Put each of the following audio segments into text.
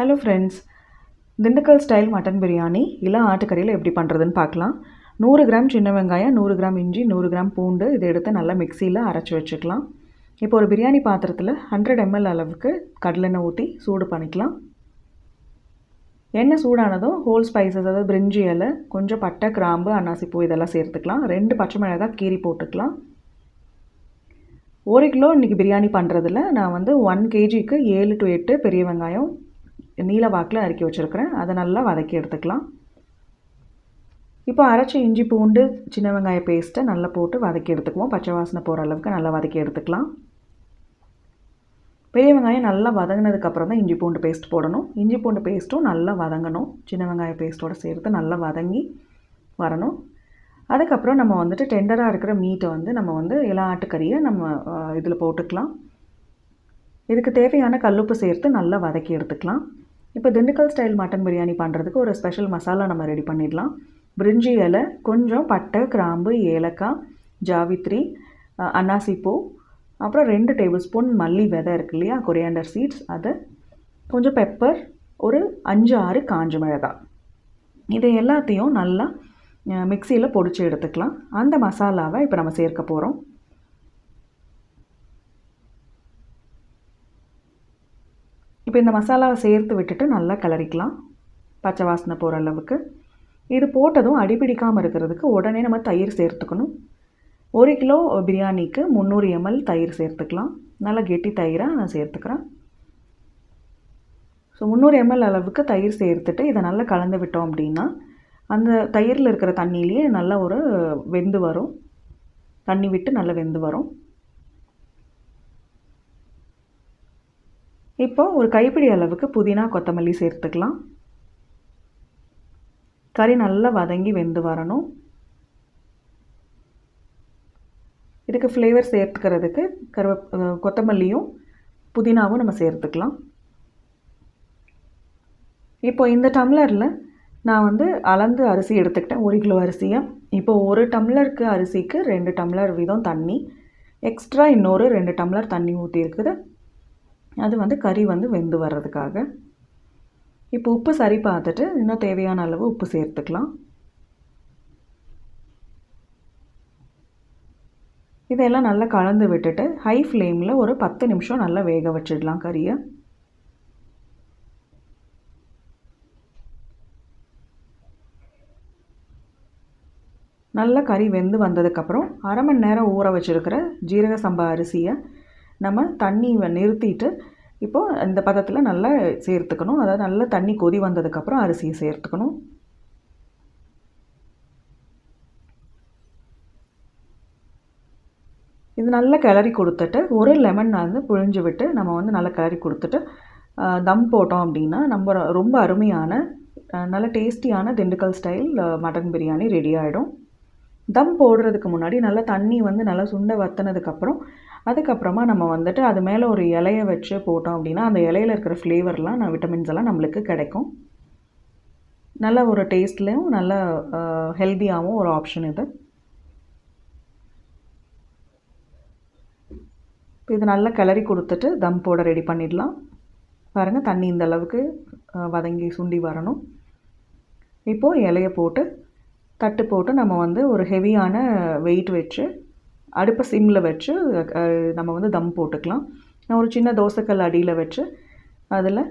Hello friends Dindigul style mutton biryani இல்லை ஆட்டுக்கறியில் எப்படி பண்ணுறதுன்னு பார்க்கலாம். நூறு கிராம் சின்ன வெங்காயம் நூறு கிராம் இஞ்சி நூறு கிராம் பூண்டு இதை எடுத்து நல்லா மிக்சியில் அரைச்சி வச்சுக்கலாம். இப்போ ஒரு பிரியாணி பாத்திரத்தில் ஹண்ட்ரட் எம்எல் அளவுக்கு கடலெண்ணெய் ஊற்றி சூடு பண்ணிக்கலாம். எண்ணெய் சூடானதும் ஹோல் ஸ்பைசஸ் அதாவது பிரிஞ்சி இலை கொஞ்சம் பட்டை கிராம்பு அன்னாசிப்பூ இதெல்லாம் சேர்த்துக்கலாம். ரெண்டு பச்சை மிளகாய் கீரி போட்டுக்கலாம். ஒரு கிலோ இன்றைக்கி பிரியாணி பண்ணுறதுல நான் வந்து ஒன் கேஜிக்கு ஏழு டு எட்டு பெரிய வெங்காயம் நீல வாக்கில் நறுக்கி வச்சுருக்கிறேன். அதை நல்லா வதக்கி எடுத்துக்கலாம். இப்போ அரைச்ச இஞ்சி பூண்டு சின்ன வெங்காய பேஸ்ட்டை நல்லா போட்டு வதக்கி எடுத்துக்குவோம். பச்சை வாசனை போகிற அளவுக்கு நல்லா வதக்கி எடுத்துக்கலாம். பெரிய வெங்காயம் நல்லா வதங்கினதுக்கப்புறம் தான் இஞ்சி பூண்டு பேஸ்ட் போடணும். இஞ்சி பூண்டு பேஸ்ட்டும் நல்லா வதங்கணும். சின்ன வெங்காய பேஸ்ட்டோடு சேர்த்து நல்லா வதங்கி வரணும். அதுக்கப்புறம் நம்ம வந்துட்டு டெண்டராக இருக்கிற மீட்டை வந்து நம்ம வந்து எல்லா ஆட்டுக்கறியை நம்ம இதில் போட்டுக்கலாம். இதுக்கு தேவையான கல்லுப்பு சேர்த்து நல்லா வதக்கி எடுத்துக்கலாம். இப்போ திண்டுக்கல் ஸ்டைல் மட்டன் பிரியாணி பண்ணுறதுக்கு ஒரு ஸ்பெஷல் மசாலா நம்ம ரெடி பண்ணிடலாம். பிரிஞ்சி இலை கொஞ்சம் பட்டை கிராம்பு ஏலக்காய் ஜாவித்ரி அன்னாசிப்பூ அப்புறம் ரெண்டு டேபிள் ஸ்பூன் மல்லி விதை இருக்கு இல்லையா கொரியாண்டர் சீட்ஸ் அதை கொஞ்சம் பெப்பர் ஒரு அஞ்சு ஆறு காஞ்ச மிளகாய். இதை எல்லாத்தையும் நல்லா மிக்சியில் பொடிச்சு எடுத்துக்கலாம். அந்த மசாலாவை இப்போ நம்ம சேர்க்க போகிறோம் இப்போ இந்த மசாலாவை சேர்த்து விட்டுட்டு நல்லா கிளறிக்கலாம். பச்சை வாசனை போகிற அளவுக்கு. இது போட்டதும் அடிப்பிடிக்காமல் இருக்கிறதுக்கு உடனே நம்ம தயிர் சேர்த்துக்கணும். ஒரு கிலோ பிரியாணிக்கு முந்நூறு எம்எல் தயிர் சேர்த்துக்கலாம். நல்லா கெட்டி தயிராக நான் சேர்த்துக்கிறேன். ஸோ முந்நூறு எம்எல் அளவுக்கு தயிர் சேர்த்துட்டு இதை நல்லா கலந்து விட்டோம் அப்படின்னா அந்த தயிரில் இருக்கிற தண்ணியிலேயே நல்லா ஒரு வெந்து வரும். தண்ணி விட்டு நல்லா வெந்து வரும். இப்போ ஒரு கைப்பிடி அளவுக்கு புதினா கொத்தமல்லி சேர்த்துக்கலாம். கறி நல்லா வதங்கி வெந்து வரணும். இதுக்கு ஃப்ளேவர் சேர்த்துக்கிறதுக்கு கருவ கொத்தமல்லியும் புதினாவும் நம்ம சேர்த்துக்கலாம். இப்போ இந்த டம்ளரில் நான் வந்து அளந்து அரிசி எடுத்துக்கிட்டேன். ஒரு கிலோ அரிசியை. இப்போ ஒரு டம்ளருக்கு அரிசிக்கு ரெண்டு டம்ளர் வீதம் தண்ணி. எக்ஸ்ட்ரா இன்னொரு ரெண்டு டம்ளர் தண்ணி ஊற்றிருக்குது அது வந்து கறி வந்து வெந்து வர்றதுக்காக. இப்போ உப்பு சரி பார்த்துட்டு இன்னும் தேவையான அளவு உப்பு சேர்த்துக்கலாம். இதெல்லாம் நல்லா கலந்து விட்டுட்டு ஹை ஃப்ளேமில் ஒரு பத்து நிமிஷம் நல்லா வேக வச்சிடலாம் கறியை. நல்லா கறி வெந்து வந்ததுக்கப்புறம் அரை மணி நேரம் ஊற வச்சுருக்கிற ஜீரக சம்பா அரிசியை நம்ம தண்ணி நிறுத்திட்டு இப்போது இந்த பதத்தில் நல்லா சேர்த்துக்கணும். அதாவது நல்லா தண்ணி கொதி வந்ததுக்கப்புறம் அரிசியை சேர்த்துக்கணும். இது நல்லா கிளறி கொடுத்துட்டு ஒரு லெமன் வந்து புழிஞ்சு விட்டு நம்ம வந்து நல்லா கிளறி கொடுத்துட்டு தம் போட்டோம் அப்படின்னா நம்ம ரொம்ப அருமையான நல்ல டேஸ்டியான Dindigul style mutton biryani ready ஆகிடும் தம் போடுறதுக்கு முன்னாடி நல்லா தண்ணி வந்து நல்லா சுண்ட வத்தினதுக்கப்புறம் அதுக்கப்புறமா நம்ம வந்துட்டு அது மேலே ஒரு இலையை வச்சு போட்டோம் அப்படின்னா அந்த இலையில் இருக்கிற ஃப்ளேவர்லாம் நான் விட்டமின்ஸ் எல்லாம் நம்மளுக்கு கிடைக்கும். நல்ல ஒரு டேஸ்ட்லேயும் நல்ல ஹெல்த்தியாகவும் ஒரு ஆப்ஷன் இது. இது நல்லா கிளறி கொடுத்துட்டு தம் போட ரெடி பண்ணிடலாம். பாருங்கள் தண்ணி இந்த அளவுக்கு வதங்கி சுண்டி வரணும். இப்போது இலையை போட்டு தட்டு போட்டு நம்ம வந்து ஒரு ஹெவியான வெயிட் வச்சு அடுப்பை சிம்மில் வச்சு நம்ம வந்து தம் போட்டுக்கலாம். நான் ஒரு சின்ன தோசைக்கல் அடியில் வச்சு அதில்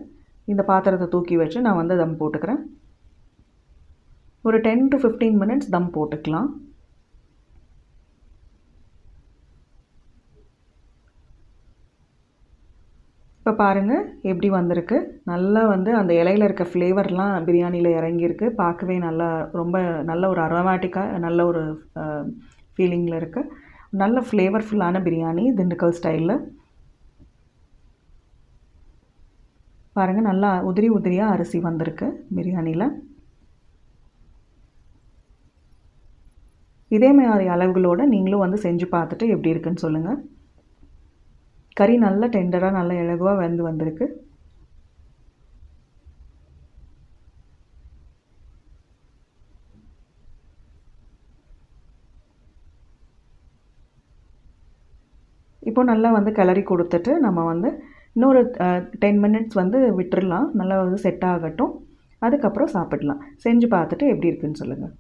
இந்த பாத்திரத்தை தூக்கி வச்சு நான் வந்து தம் போட்டுக்கிறேன். ஒரு ten to fifteen minutes dum போட்டுக்கலாம். இப்போ பாருங்கள் எப்படி வந்திருக்கு. நல்லா வந்து அந்த இலையில் இருக்க ஃப்ளேவர்லாம் பிரியாணியில் இறங்கியிருக்கு. பார்க்கவே நல்லா ரொம்ப நல்ல ஒரு அரோமேட்டிக்காக நல்ல ஒரு ஃபீலிங்கில் இருக்குது நல்ல ஃப்ளேவர்ஃபுல்லான பிரியாணி திண்டுக்கல் ஸ்டைலில் பாருங்கள் நல்லா உதிரி உதிரியாக அரிசி வந்திருக்கு பிரியாணியில். இதே மாதிரி அளவுகளோடு நீங்களும் வந்து செஞ்சு பார்த்துட்டு எப்படி இருக்குன்னு சொல்லுங்கள் கறி நல்லா டெண்டராக நல்லா இலகுவாக வெந்து வந்திருக்கு. இப்போ நல்லா வந்து கிளறி கொடுத்துட்டு நம்ம வந்து இன்னொரு டென் மினிட்ஸ் வந்து விட்டுறலாம். நல்லா வந்து செட் ஆகட்டும். அதுக்கப்புறம் சாப்பிடலாம். செஞ்சு பார்த்துட்டு எப்படி இருக்குன்னு சொல்லுங்கள்